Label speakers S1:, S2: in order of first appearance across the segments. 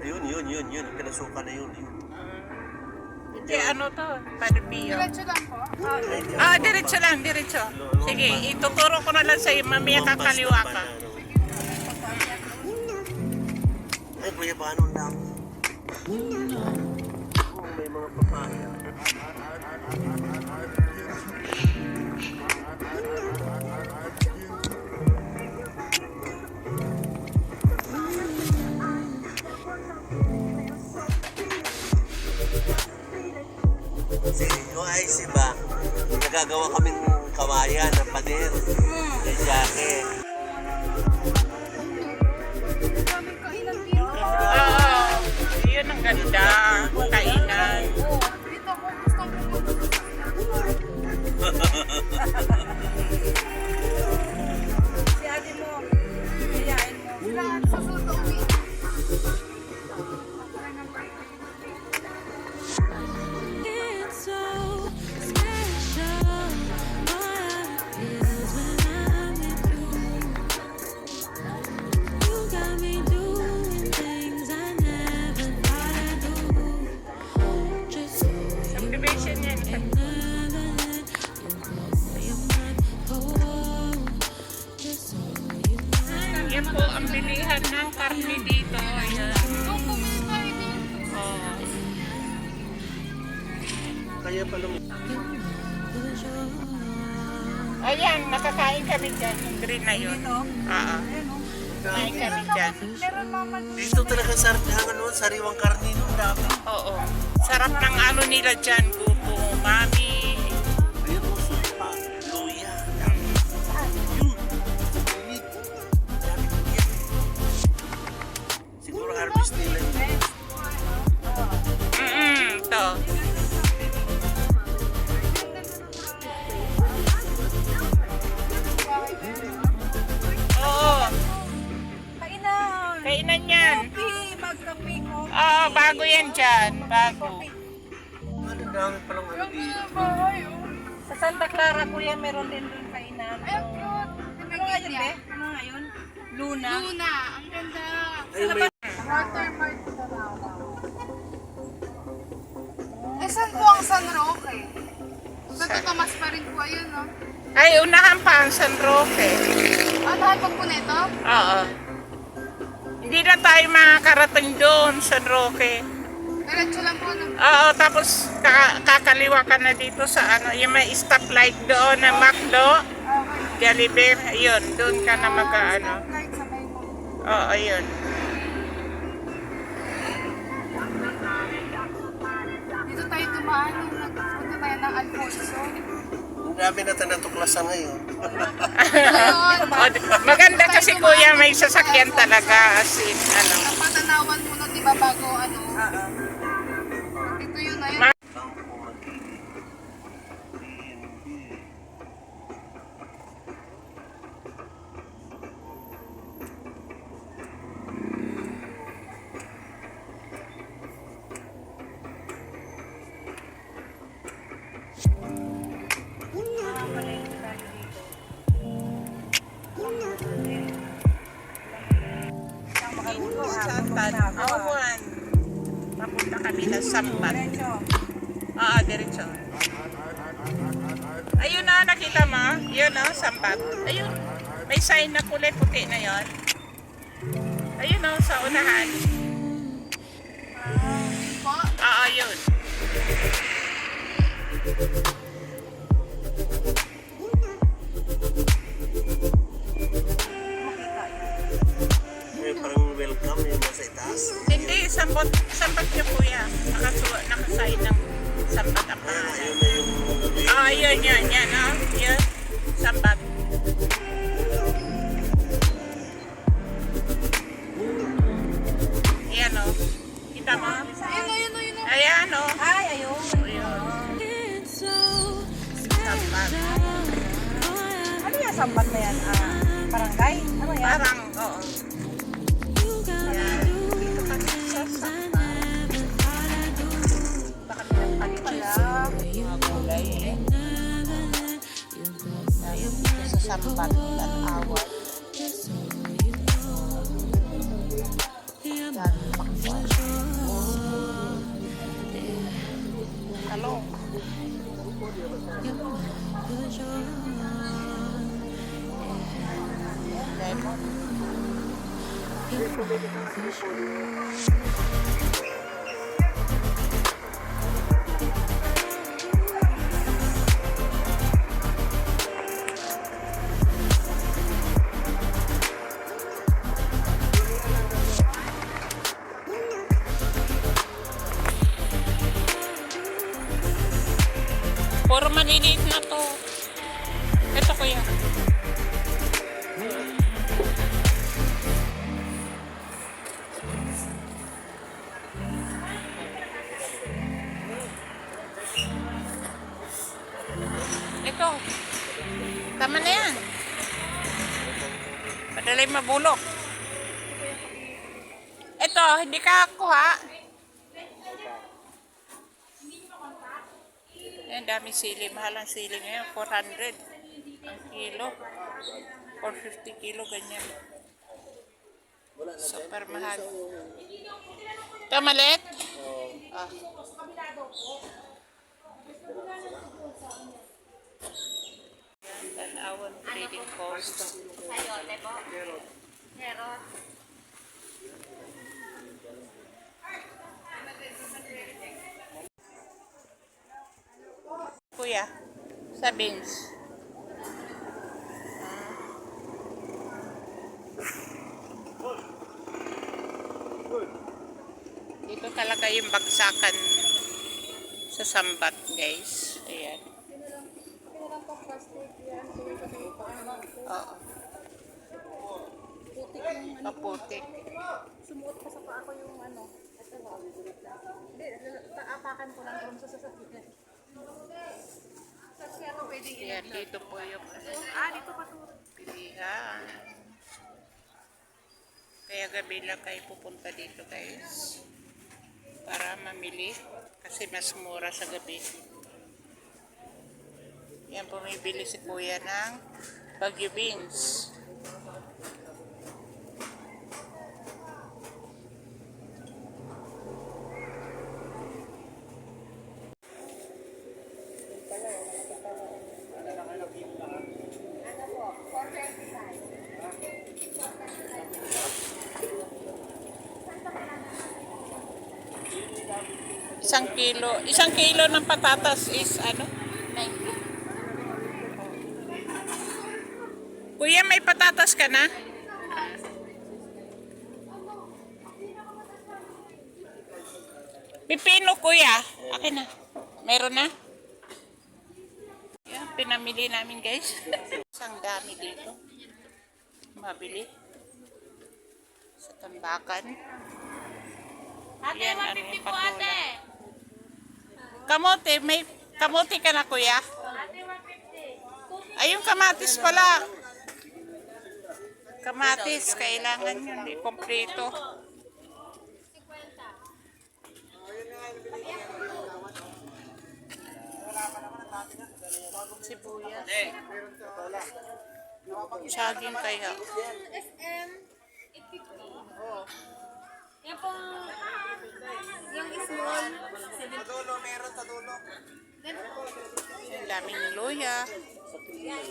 S1: Ayun, yun, yun, yun. Pinasukan na yun. yun.
S2: Hindi, ano to? Panibio.
S3: Diretso lang po.
S2: Ah, diretso lang, diretso. Sige, ituturo ko na lang sa'yo. Mamaya kakaliwa ka.
S1: Ay, kuya, paano lang? Oh, may mga papaya. Si UIC ba? Nagagawa kaming kawayan ng pader. Kay Jackie.
S2: Yun ang ganda. Kainan.
S3: Dito ako gustong pumunta.
S2: Ayan, nakakain kami dyan. Yung green na yun.
S3: Dito.
S2: Oo. Kain kami dyan.
S1: Dito talaga sa ano, sariwang karne nung dami.
S2: Oo. Sarap ng ano nila dyan. Bubo, mami.
S1: Ayun mo, supa, luya. Yun. Siguro harvest nila yun.
S2: Mm-mm, to. Oo, bago yan dyan. Bago.
S1: Ano dami palang ano dito.
S3: Sa Santa Clara, kuya, meron din doon kainan.
S4: Ay, cute.
S3: Ano nga yun, be? Ano nga yun? Luna.
S4: Luna, ang ganda.
S1: Ay, may...
S4: Watermark sa. Eh, saan po ang San Roque? Santo Tomas pa rin po, ayun, no?
S2: Ay, unahan pa ang San Roque.
S4: Ah, lahat pa po nito?
S2: Oo. Hindi na tayo makakarating doon, San Roque.
S4: Diretso lang po?
S2: Oo, tapos ka- kakaliwa ka na dito sa ano, yung may stoplight doon na McDo. Jollibee, ayun, doon ka na
S4: may mo.
S2: Oo, ayun.
S4: Dito tayo dumaan nung nagpunta tayo ng Alfonso.
S1: Dami na tayo natuklasan ngayon.
S2: Maganda kasi kuya, may sasakyan talaga, as in, ano.
S4: Napatanawan mo no, di ba, bago ano? Ito yun na yun.
S2: Kami ng.
S3: Diretso.
S2: Oo, diretso. Ayun na, nakita mo? Yun o, Sampan. Ayun. May sign na kulay puti na yon. Ayun o, sa unahan. Oo, yun.
S1: May parang welcome yung nasa itaas.
S2: Hindi, sambat, sambat niyo kuya. Nakasuwa, nakasign ng sambat ang pangalan.
S1: yun na yung...
S2: Ah, yun, yun, yan, oh. Yun. Sambat. Ayan, oh. Kita mo?
S4: Ayun na, yun na.
S2: Ayan, oh.
S3: Ay, ayun.
S2: Ayun. Sambat.
S3: Ano yung sambat na yan? Ah, barangay? Ano yan?
S2: Parang, sa sambat at awal. Yan, pakwan. Talong. Lemon. Puro Ito, hindi ka kuha. Yan, dami sili. Mahal ang sili ngayon. 400 ang kilo. 450 kilo, ganyan. Super mahal. Ito, maliit? Ah. Yan, Tanawan Trading Post. Sa beans. Dito talaga yung bagsakan sa sambat, guys. Ayan. Oo. Kaputik.
S3: Sumuot pa sa paa ko yung ano. Hindi, taapakan ko lang sa sasakyan. Pwedeng
S2: Ayan, dito po yung
S3: Ah, dito pa
S2: pilihan. Kaya gabi lang kayo pupunta dito guys. Para mamili. Kasi mas mura sa gabi. Yan, bumibili si kuya ng Baguio beans. Isang kilo. Isang kilo ng patatas is ano? 90. Kuya, may patatas ka na? Pipino, kuya. Akin na. Meron na? Yan, pinamili namin guys. Isang dami dito. Mabili. Sa tambakan. Yan, ano yung patula. Kamote, may kamote ka na kuya? Ay, yung kamatis pala. Kamatis, kailangan yun. Di kompleto. Sibuyas. Saging kaya.
S4: SM, 850. Yan pong, yung small, 70.
S1: Tadulo, meron tadulo.
S2: Ang daming luya.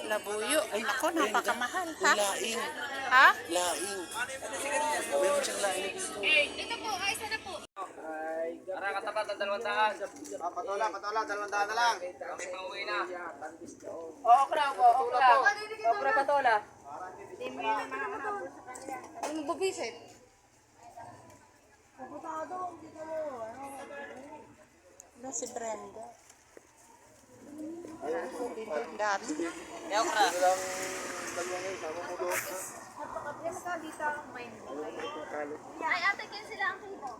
S2: Labuyo. Ay, nako, napakamahal. Ha?
S1: Laing.
S2: Ha?
S1: Laing. Meron siyang laing dito.
S4: Ito po, ay sana po.
S1: Patola, patola, dalawang daan na lang.
S4: Ang bubisit.
S2: Ano si Brenda? Dito ang dami.
S4: Ay, ate, kaya sila ang kilo.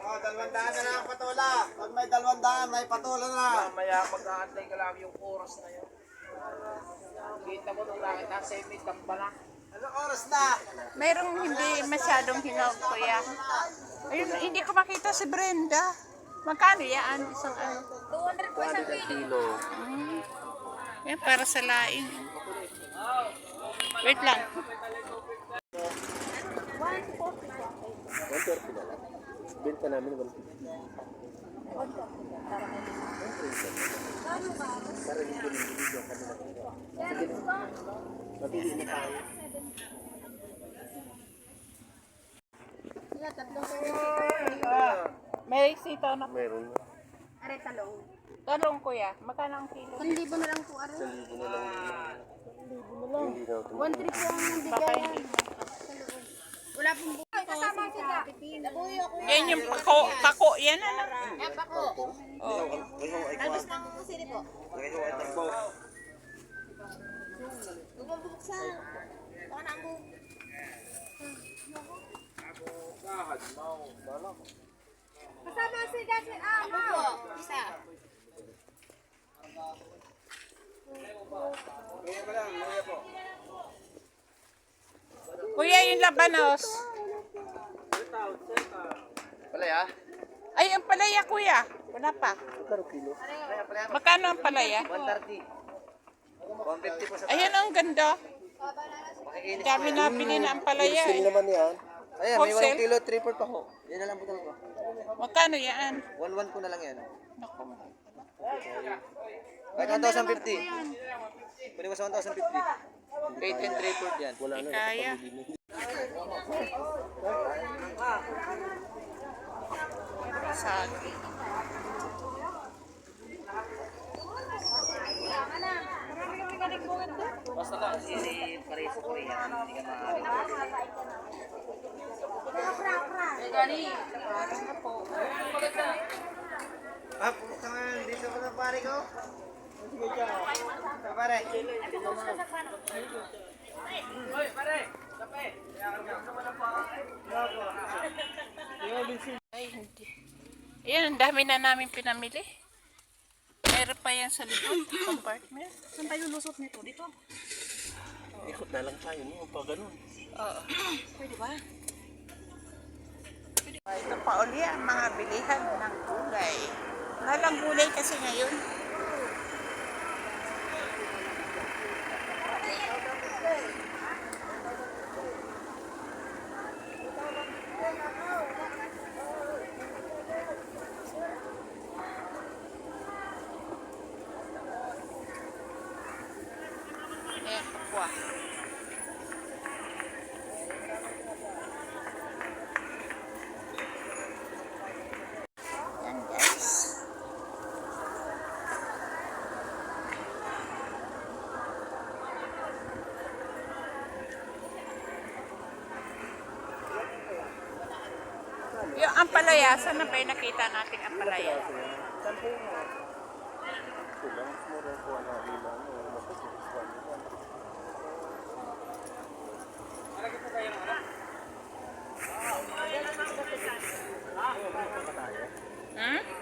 S1: Oh, dalawang daan na lang patola. Pag may dalawang daan, may patola na.
S5: Mamaya mag-aantay ka lang yung oras na yun. Mo nung langit nasa ang bala.
S1: Anong oras na?
S2: Merong hindi masyadong hinog, kuya. Ayun, hindi ko makita si Brenda. Magkano yan? Isang ano?
S4: 200 po isang kilo.
S2: Yan, para sa laing. Wait lang.
S1: Benta namin 150.
S2: May sitaw na.
S1: Meron na.
S4: Are talong.
S2: Talong, kuya. Magkano ang kilo?
S4: 1,000 na lang po, are.
S1: Hindi na lang. Hindi na lang.
S4: 1,300 po ang bigay.
S2: hindi.
S4: Wala pong buko. Kasama sila. Nabuyo ko.
S2: Yan yung pako. Pako, yan ano?
S4: Yan pa ko.
S2: Oh.
S4: Talbos ng sili po. Bubuksan. Baka na ang buhok. Kasama si Dati Ama. Isa.
S2: Kuya, yung labanos.
S1: Palaya?
S2: Ay, ang palaya, kuya. Wala pa.
S1: Magkano
S2: ang palaya?
S1: 130. 150 po sa
S2: Ayan, ang ganda.
S1: pakikinis.
S2: Dami na bili na ang palaya eh.
S1: naman yan. Ayan, may
S2: Wholesale?
S1: 1 kilo, 3 pa ho. Yan na lang butang ko.
S2: Magkano yan?
S1: 1-1 ko na lang yan.
S2: Naku.
S1: Kahit 1,050. Pwede mo sa 1,050. 8 and 3 yan. Wala
S2: Di kaya. Saging.
S5: Basta lang, hindi pares ko rin yan. Hindi ka maaari. Eh, gani.
S1: Ah, puta nga, dito ko na pare ko. Sige. Ah, Pare.
S5: Hoy, pare. Kape.
S2: Ay, hindi. Ayan, ang dami na namin pinamili. Meron pa yan sa likod, compartment.
S3: Saan tayo lusot nito? Dito?
S6: Ikot na lang tayo no, pag ganun.
S2: Oo.
S3: Pwede ba?
S2: Ito pa uli ang mga bilihan ng gulay. Malang gulay kasi ngayon. ampalaya, saan na ba yung nakita natin ampalaya?
S6: Hmm?